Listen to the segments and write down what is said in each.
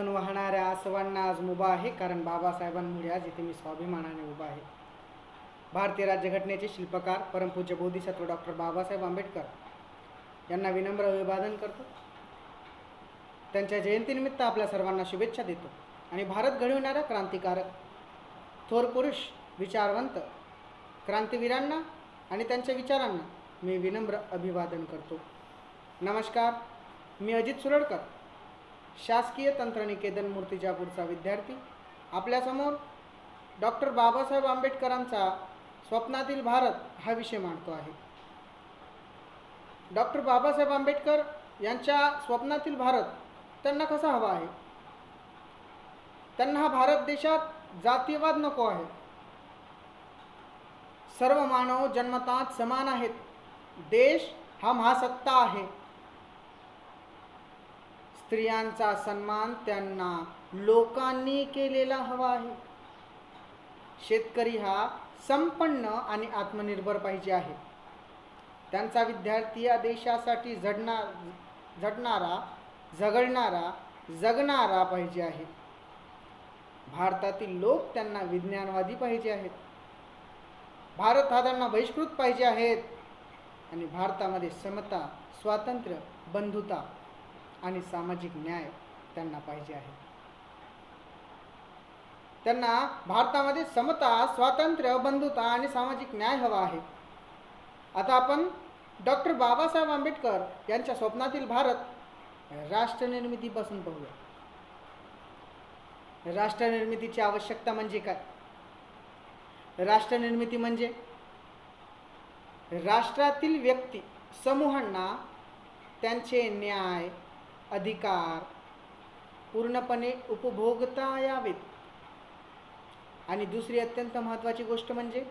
डोळ्यातून वाहणाऱ्या आसवांना आज मुभा आहे कारण बाबासाहेबांमुळे आज इथे मी स्वाभिमानाने उभा आहे. भारतीय राज्यघटनेचे शिल्पकार परमपूज्य बोधिसत्व डॉक्टर बाबासाहेब आंबेडकर यांना विनम्र अभिवादन करतो. त्यांच्या जयंतीनिमित्त आपल्या सर्वांना शुभेच्छा देतो. आणि भारत घडविणाऱ्या क्रांतिकारक थोर पुरुष विचारवंत क्रांतिवीरांना आणि त्यांच्या विचारांना मी विनम्र अभिवादन करतो. नमस्कार मी अजित सुरडकर. शासकीय तंत्रनिकेतन मूर्तिजापूरचा विद्यार्थी. आपल्यासमोर डॉक्टर बाबासाहेब आंबेडकरांचा स्वप्नातील भारत हा विषय मांडतो आहे. डॉक्टर बाबासाहेब आंबेडकर यांच्या स्वप्नातील भारत त्यांना कसा हवा आहे? त्यांना हा भारत देशात जातीयवाद नको आहे. सर्व मानव जन्मतात समान आहेत. देश हा महासत्ता आहे. स्त्रियांचा सन्मान त्यांना लोकांनी केलेला हवा आहे. शेतकरी हा संपन्न आणि आत्मनिर्भर पाहिजे आहे. त्यांचा विद्यार्थी या देशासाठी झडणार झडणारा झगडणारा जगणारा पाहिजे आहे. भारतातील लोक त्यांना विज्ञानवादी पाहिजे आहेत. भारत हा त्यांना बहिष्कृत पाहिजे आहेत. आणि भारतामध्ये समता स्वातंत्र्य बंधुता आणि सामाजिक न्याय त्यांना पाहिजे आहे. त्यांना भारतामध्ये समता स्वातंत्र्य बंधुता आणि सामाजिक न्याय हवा आहे. आता आपण डॉक्टर बाबासाहेब आंबेडकर यांच्या स्वप्नातील भारत राष्ट्रनिर्मितीपासून पाहूया. राष्ट्रनिर्मितीची आवश्यकता म्हणजे काय? राष्ट्रनिर्मिती म्हणजे राष्ट्रातील व्यक्ती समूहांना त्यांचे न्याय अधिकार पूर्णपणे उपभोगता यावेत. आणि दुसरी अत्यंत महत्त्वाची गोष्ट म्हणजे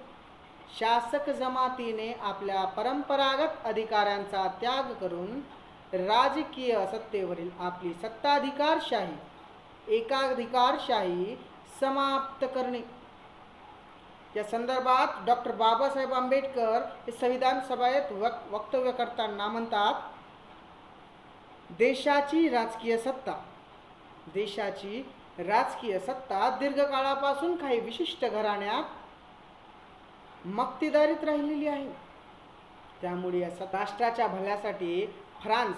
शासक जमातीने आपल्या परंपरागत अधिकारांचा त्याग करून राजकीय सत्तेवरील आपली सत्ताधिकारशाही एकाधिकारशाही समाप्त करणे. या संदर्भात डॉक्टर बाबासाहेब आंबेडकर हे संविधान सभेत वक्तव्य करताना म्हणतात देशाची राजकीय सत्ता. देशाची राजकीय सत्ता दीर्घकाळापासून काही विशिष्ट घराण्यात मक्तेदारीत राहिलेली आहे. त्यामुळे या राष्ट्राच्या भल्यासाठी फ्रान्स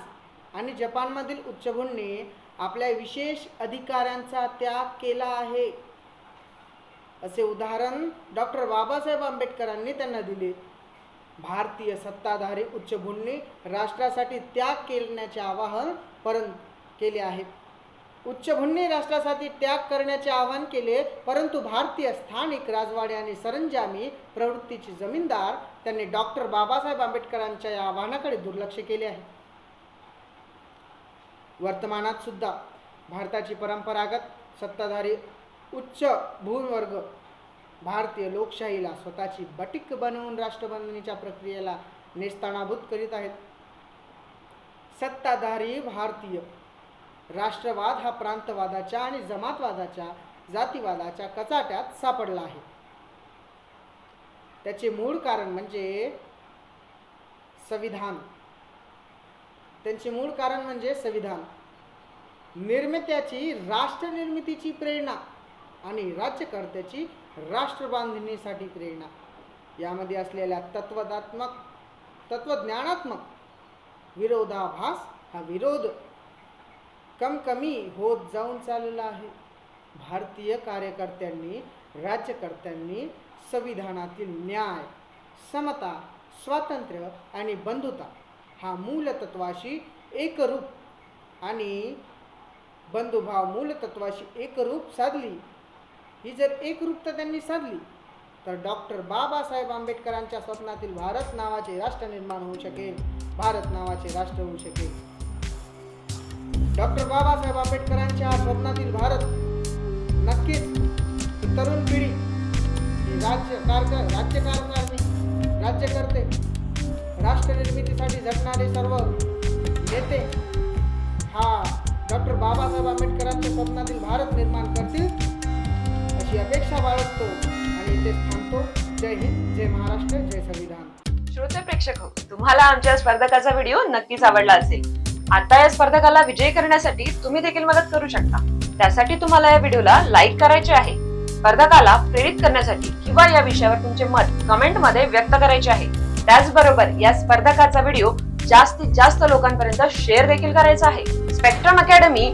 आणि जपानमधील उच्चभूंनी आपल्या विशेष अधिकाऱ्यांचा त्याग केला आहे. असे उदाहरण डॉक्टर बाबासाहेब आंबेडकरांनी त्यांना दिले. भारतीय सत्ताधारी उच्चभूंनी राष्ट्रासाठी त्याग करण्याचे आवाहन परं केले आहे. उच्चभूंनी राष्ट्रासाठी त्याग करण्याचे आवाहन केले परंतु भारतीय स्थानिक राजवाडे आणि सरंजामी प्रवृत्तीचे जमीनदार त्यांनी डॉक्टर बाबासाहेब आंबेडकरांच्या या आव्हानाकडे दुर्लक्ष केले आहे. वर्तमानात सुद्धा भारताची परंपरागत सत्ताधारी उच्च भूवर्ग भारतीय लोकशाहीला स्वतःची बटिक बनवून राष्ट्रबांधणीच्या प्रक्रियेला नेस्तानाभूत करीत आहेत. सत्ताधारी भारतीय राष्ट्रवाद हा प्रांतवादाच्या आणि जमातवादाच्या जातीवादाच्या कचाट्यात सापडला आहे. त्याचे मूळ कारण म्हणजे संविधान. त्यांचे मूळ कारण म्हणजे संविधान. निर्मित्याची राष्ट्रनिर्मितीची प्रेरणा. आणि राज्यकर्त्याची राष्ट्रबांधणीसाठी प्रेरणा. यामध्ये असलेल्या तत्वदात्मक तत्वज्ञानात्मक विरोधाभास हा विरोध कमकमी होत जाऊन चाललेला आहे. भारतीय कार्यकर्त्यांनी राज्यकर्त्यांनी संविधानातील न्याय समता स्वातंत्र्य आणि बंधुता हा मूलतत्वाशी एकरूप आणि बंधुभाव मूलतत्वाशी एकरूप साधली ही जर एकरूपता त्यांनी साधली तर डॉक्टर बाबासाहेब आंबेडकरांच्या स्वप्नातील भारत नावाचे राष्ट्र निर्माण होऊ शकेल. भारत नावाचे राष्ट्र होऊ शकेल. डॉक्टर बाबासाहेब आंबेडकरांच्या स्वप्नातील भारत नक्कीच तरुण पिढी ही राज्य कारक राज्यकारकारणी राज्यकर्ते राष्ट्रनिर्मितीसाठी झटणारे सर्व नेते हा डॉक्टर बाबासाहेब आंबेडकरांच्या स्वप्नातील भारत निर्माण करतील. अशी अपेक्षा बाळगतो आणि इथे थांबतो. जय हिंद जय महाराष्ट्र जय संविधान. श्रोते प्रेक्षक हो, तुम्हाला आमच्या स्पर्धकाचा व्हिडिओ नक्कीच आवडला असेल. आता या स्पर्धकाला विजयी करण्यासाठी तुम्ही देखील मदत करू शकता. त्यासाठी तुम्हाला या व्हिडिओला लाईक करायचे आहे. स्पर्धकाला प्रेरित करण्यासाठी किंवा या विषयावर तुमचे मत कमेंटमध्ये व्यक्त करायचे आहे. त्याचबरोबर या स्पर्धकाचा व्हिडिओ जास्तीत जास्त लोकांपर्यंत शेअर देखील करायचा आहे. Spectrum academy